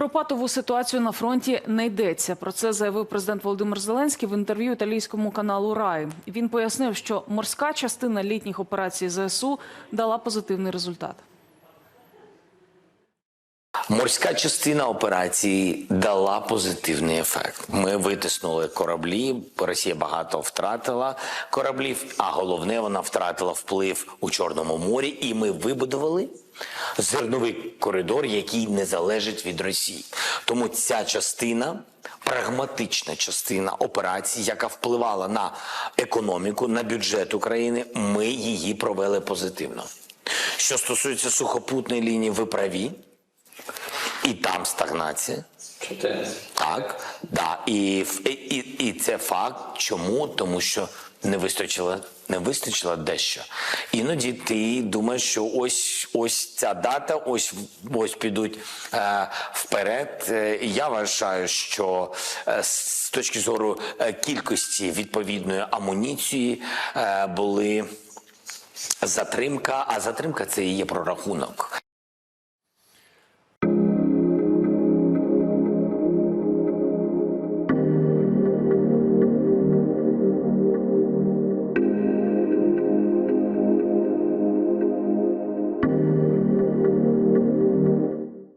Про патову ситуацію на фронті не йдеться. Про це заявив президент Володимир Зеленський в інтерв'ю італійському каналу Рай. Він пояснив, що морська частина літніх операцій ЗСУ дала позитивний результат. Морська частина операції дала позитивний ефект. Ми витиснули кораблі. Росія багато втратила кораблів, а головне, вона втратила вплив у Чорному морі, і ми вибудували зерновий коридор, який не залежить від Росії. Тому ця частина. Прагматична частина операції, яка впливала на економіку, на бюджет України, ми її провели позитивно. Що стосується сухопутної лінії, ви праві. І там стагнація. Так, да. І, і, і, і це факт. Чому? Тому що не вистачило, не вистачило дещо. Іноді ти думаєш, що ось ось ця дата, ось ось підуть е, вперед. Е, я вважаю, що е, з точки зору е, кількості відповідної амуніції е, були. Затримка, а затримка це і є прорахунок.